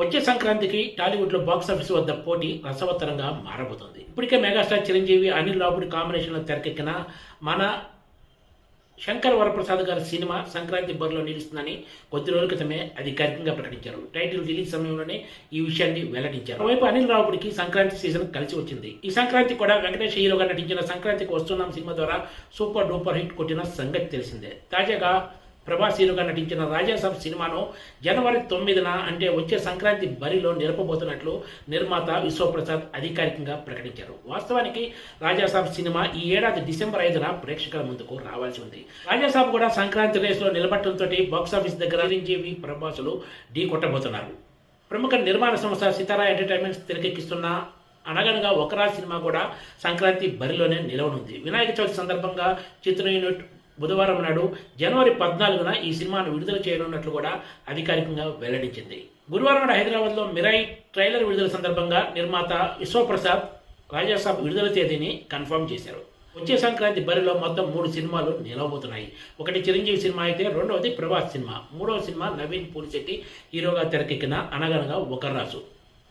వచ్చే సంక్రాంతికి టాలీవుడ్లో బాక్స్ ఆఫీస్ వద్ద పోటీ రసవత్తరంగా మారబోతుంది. ఇప్పటికే మెగాస్టార్ చిరంజీవి అనిల్ రావుడి కాంబినేషన్లో తెరకెక్కిన మన శంకర్ వరప్రసాద్ గారి సినిమా సంక్రాంతి బరిలో నిలుస్తుందని కొద్ది రోజుల క్రితమే అధికారికంగా ప్రకటించారు. టైటిల్ రిలీజ్ సమయంలోనే ఈ విషయాన్ని వెల్లడించారు. వైపు అనిల్ రావుడికి సంక్రాంతి సీజన్ కలిసి వచ్చింది. ఈ సంక్రాంతి కూడా వెంకటేష్ హీరోగా నటించిన సంక్రాంతికి వస్తున్నాం సినిమా ద్వారా సూపర్ డూపర్ హిట్ కొట్టిన సంగతి తెలిసిందే. తాజాగా ప్రభాసీనుగా నటించిన రాజాసాబ్ సినిమాను జనవరి తొమ్మిదిన అంటే వచ్చే సంక్రాంతి బరిలో నిలపబోతున్నట్లు నిర్మాత విశ్వప్రసాద్ అధికారికంగా ప్రకటించారు. వాస్తవానికి రాజాసాబ్ సినిమా ఈ ఏడాది డిసెంబర్ ఐదున ప్రేక్షకుల ముందుకు రావాల్సి ఉంది. రాజాసాబ్ కూడా సంక్రాంతి రేసులో నిలబడటంతో బాక్సాఫీస్ దగ్గర చిరంజీవి ప్రభాసులు ఢీ కొట్టబోతున్నారు. ప్రముఖ నిర్మాణ సంస్థ సితారా ఎంటర్టైన్మెంట్స్ తెరకెక్కిస్తున్న అనగనగా ఒకరా సినిమా కూడా సంక్రాంతి బరిలోనే నిలవనుంది. వినాయక చవితి సందర్భంగా చిత్ర యూనిట్ బుధవారం నాడు జనవరి పద్నాలుగున ఈ సినిమాను విడుదల చేయనున్నట్లు కూడా అధికారికంగా వెల్లడించింది. గురువారం నాడు హైదరాబాద్లో మిరాయి ట్రైలర్ విడుదల సందర్భంగా నిర్మాత విశ్వప్రసాద్ రాజాసాబ్ విడుదల తేదీని కన్ఫర్మ్ చేశారు. వచ్చే సంక్రాంతి బరిలో మొత్తం మూడు సినిమాలు నిలవబోతున్నాయి. ఒకటి చిరంజీవి సినిమా అయితే రెండవది ప్రభాస్ సినిమా. మూడవ సినిమా నవీన్ పూలిశెట్టి హీరోగా తెరకెక్కిన అనగనగా ఒకరాజు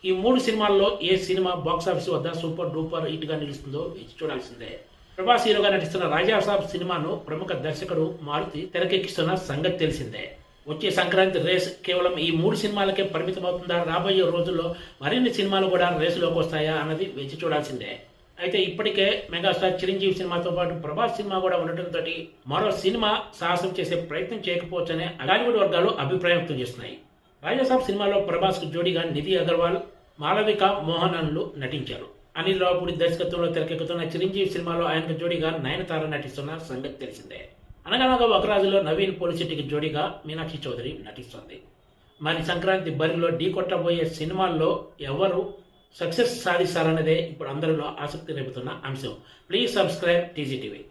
ఈ మూడు సినిమాల్లో ఏ సినిమా బాక్స్ ఆఫీస్ వద్ద సూపర్ డూపర్ హిట్గా నిలుస్తుందో వేచి చూడాల్సిందే. ప్రభాస్ హీరోగా నటిస్తున్న రాజాసాబ్ సినిమాను ప్రముఖ దర్శకుడు మారుతి తెరకెక్కిస్తున్న సంగతి తెలిసిందే. వచ్చే సంక్రాంతి రేస్ కేవలం ఈ మూడు సినిమాలకే పరిమితమవుతుందా? రాబోయే రోజుల్లో మరిన్ని సినిమాలు కూడా రేసులోకి వస్తాయా అన్నది వేచి చూడాల్సిందే. అయితే ఇప్పటికే మెగాస్టార్ చిరంజీవి సినిమాతో పాటు ప్రభాస్ సినిమా కూడా ఉండటంతో మరో సినిమా సాహసం చేసే ప్రయత్నం చేయకపోవచ్చనే టాలీవుడ్ వర్గాలు అభిప్రాయం వ్యక్తం చేస్తున్నాయి. రాజాసాబ్ సినిమాలో ప్రభాస్కు జోడీగా నిధి అగర్వాల్ మాలవిక మోహనన్లు నటించారు. అనిల్ రావుపూడి దర్శకత్వంలో తెరకెక్కుతున్న చిరంజీవి సినిమాలో ఆయనకు జోడీగా నయనతార నటిస్తున్న సంగతి తెలిసిందే. అనగనగా ఒకరాజులో నవీన్ పోలిశెట్టికి జోడీగా మీనాక్షి చౌదరి నటిస్తోంది. మరి సంక్రాంతి బరిలో ఢీ కొట్టబోయే సినిమాల్లో ఎవరు సక్సెస్ సాధిస్తారన్నదే ఇప్పుడు అందరిలో ఆసక్తి రేపుతున్న అంశం. Please subscribe TGTV